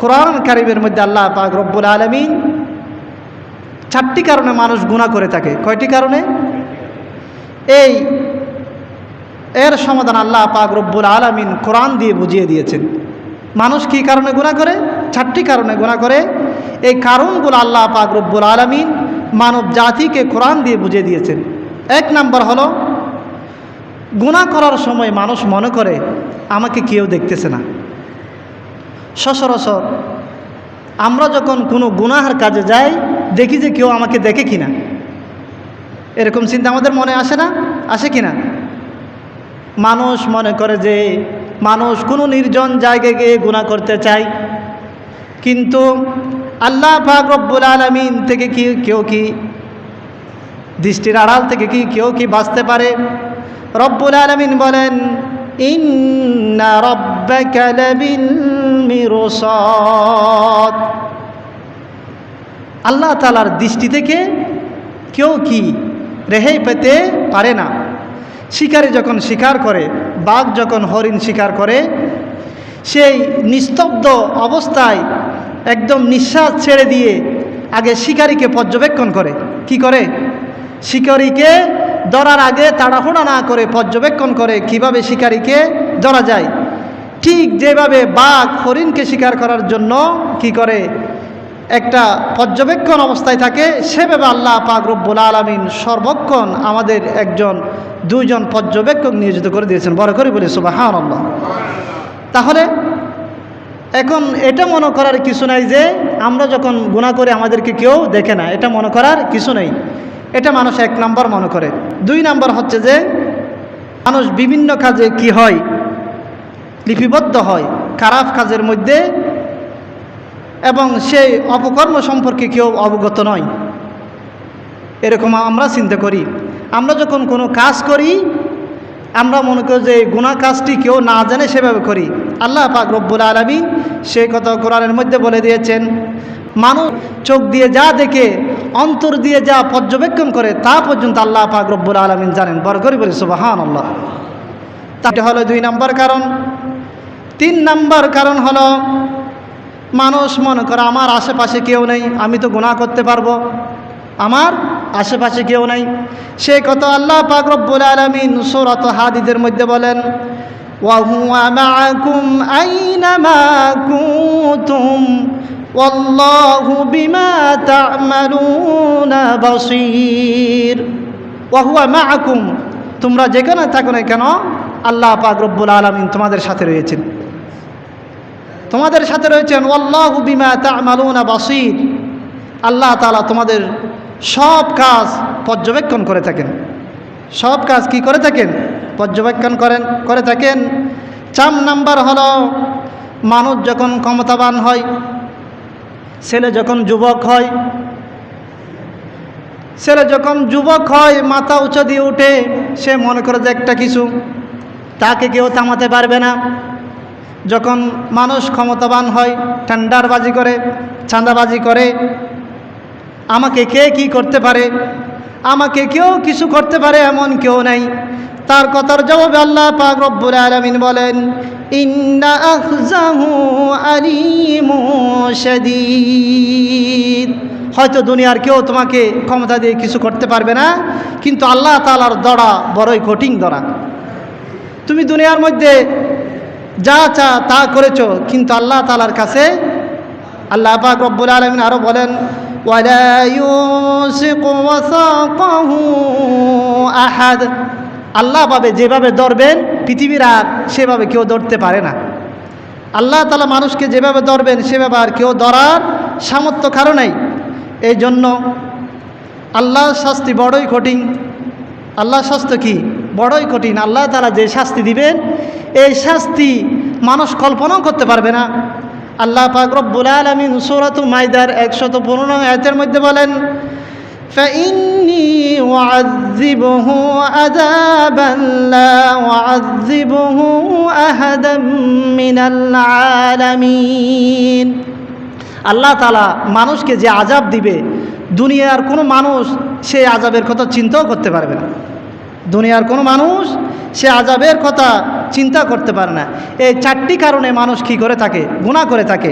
কোরআন কারিমের মধ্যে আল্লাহ পাক রব্বুল আলমিন চারটি কারণে মানুষ গুণা করে থাকে। কয়টি কারণে? এই, এর সমাধান আল্লাহ পাক রব্বুল আলমিন কোরআন দিয়ে বুঝিয়ে দিয়েছেন। মানুষ কি কারণে গুণা করে? চারটি কারণে গুণা করে। এই কারণগুলো আল্লাহ পাক রব্বুল আলমিন মানব জাতিকে কোরআন দিয়ে বুঝিয়ে দিয়েছেন। এক নাম্বার হলো গুণা করার সময় মানুষ মনে করে, আমাকে কেউ দেখতেছে না। সচরাচর। আমরা যখন কোনো গুনাহার কাজে যাই, দেখি যে কেউ আমাকে দেখে কিনা। এরকম চিন্তা আমাদের মনে আসে না? আসে কিনা? মানুষ মনে করে যে মানুষ কোনো নির্জন জায়গায় গিয়ে গুণা করতে চায়। কিন্তু আল্লাহ রব্বুল আলমিন থেকে কি, কেউ কি দৃষ্টির আড়াল থেকে কি, কেউ কি বাঁচতে পারে? রব্বুল আলমিন বলেন আল্লাহ তালার দৃষ্টি থেকে কেউ কি রেহাই পেতে পারে না। শিকারি যখন শিকার করে, বাঘ যখন হরিণ শিকার করে, সেই নিস্তব্ধ অবস্থায় একদম নিঃশ্বাস ছেড়ে দিয়ে আগে শিকারীকে পর্যবেক্ষণ করে। কি করে? শিকারীকে ধরার আগে তাড়াহুড়া না করে পর্যবেক্ষণ করে কীভাবে শিকারীকে ধরা যায়। ঠিক যেভাবে বাঘ হরিণকে শিকার করার জন্য কি করে একটা পর্যবেক্ষণ অবস্থায় থাকে, সেভাবে আল্লাহ পাক রব্বুল আলমিন সর্বক্ষণ আমাদের একজন, দুইজন পর্যবেক্ষক নিয়োজিত করে দিয়েছেন। বড় করে বলি সুবাহান আল্লাহ তাহলে এখন এটা মনে করার কিছু নাই যে, আমরা যখন গুণা করে আমাদেরকে কেউ দেখে না, এটা মনে করার কিছু নেই। এটা মানুষ এক নম্বর মনে করে। দুই নম্বর হচ্ছে যে, মানুষ বিভিন্ন কাজে কি হয়? লিপিবদ্ধ হয়, খারাপ কাজের মধ্যে, এবং সেই অপকর্ম সম্পর্কে কেউ অবগত নয়। এরকম আমরা চিন্তা করি। আমরা যখন কোনো কাজ করি, আমরা মনে করি যে গুণা কাজটি কেউ না জানে সেভাবে করি। আল্লাহ পাক রব্বুল আলমী সে কথা কোরআনের মধ্যে বলে দিয়েছেন, মানুষ চোখ দিয়ে যা দেখে অন্তর দিয়ে যা পর্যবেক্ষণ করে তা পর্যন্ত আল্লাহ পাক রব্বুল আলমিন জানেন বড় করি বলি সুবাহান আল্লাহ তাটা হলো দুই নম্বর কারণ তিন নম্বর কারণ হলো মানুষ মনে করে আমার আশেপাশে কেউ নেই আমি তো গুণা করতে পারবো আমার আশেপাশে কেউ নাই সে কত আল্লাহ পাক রব্বুল আলমিন সুরত হাদিদের মধ্যে বলেন وهو معكم أينما كنتم والله بما تعملون بصير وهو معكم তোমরা যেখানে থাকো না কেন আল্লাহ পাক রব্বুল আলমিন তোমাদের সাথে রয়েছেন তোমাদের সাথে রয়েছেন ওয়াল্লাহু বিমা তা'মালুনা বাসীর আল্লাহ তাআলা তোমাদের সব কাজ পর্যবেক্ষণ করে থাকেন সব কাজ কি করে থাকেন পর্যবেক্ষণ করেন করে থাকেন চার নাম্বার হলো মানুষ যখন ক্ষমতাবান হয় ছেলে যখন যুবক হয়, ছেলে যখন যুবক হয়, মাথা উঁচু দিয়ে উঠে, সে মনে করে যে একটা কিছু, তাকে কেউ থামাতে পারবে না। যখন মানুষ ক্ষমতাবান হয় ঠান্ডারবাজি করে, চাঁদাবাজি করে, আমাকে কে কি করতে পারে? আমাকে কেউ কিছু করতে পারে এমন কেউ নাই। তার কথার জবাবে আল্লাহ পাক রব্বুল আলমিন বলেন, ইন্না আখজাহু আলিমু শাদীদ। হয়তো দুনিয়ার কেউ তোমাকে ক্ষমতা দিয়ে কিছু করতে পারবে না, কিন্তু আল্লাহ তালার দড়া বড়ই কঠিন দড়া। তুমি দুনিয়ার মধ্যে যা চা তা করেছ, কিন্তু আল্লাহ তালার কাছে আল্লাহ পাক রব্বুল আলমিন আরও বলেন আহাদ। আল্লাহ পাবে যেভাবে ধরবেন, পৃথিবীর আর সেভাবে কেউ ধরতে পারে না। আল্লাহ তালা মানুষকে যেভাবে ধরবেন, সেভাবে আর কেউ ধরার সামর্থ্য কারও নাই। এই জন্য আল্লাহর শাস্তি বড়ই কঠিন। আল্লাহ শাস্তি কি? বড়ই কঠিন। আল্লাহ তালা যে শাস্তি দিবেন, এই শাস্তি মানুষ কল্পনাও করতে পারবে না। আল্লাহ পাক রব্বুল আলমিন সুরাত মাইদার একশত পনেরো আয়তের মধ্যে বলেন فإني أعذبه عذابا لا أعذبه أحدا من العالمين আল্লাহ তালা মানুষকে যে আজাব দিবে দুনিয়ার কোনো মানুষ সেই আজাবের কথা চিন্তাও করতে পারবে না দুনিয়ার কোনো মানুষ সে আজাবের কথা চিন্তা করতে পারে না এই চারটি কারণে মানুষ কি করে থাকে গুণা করে থাকে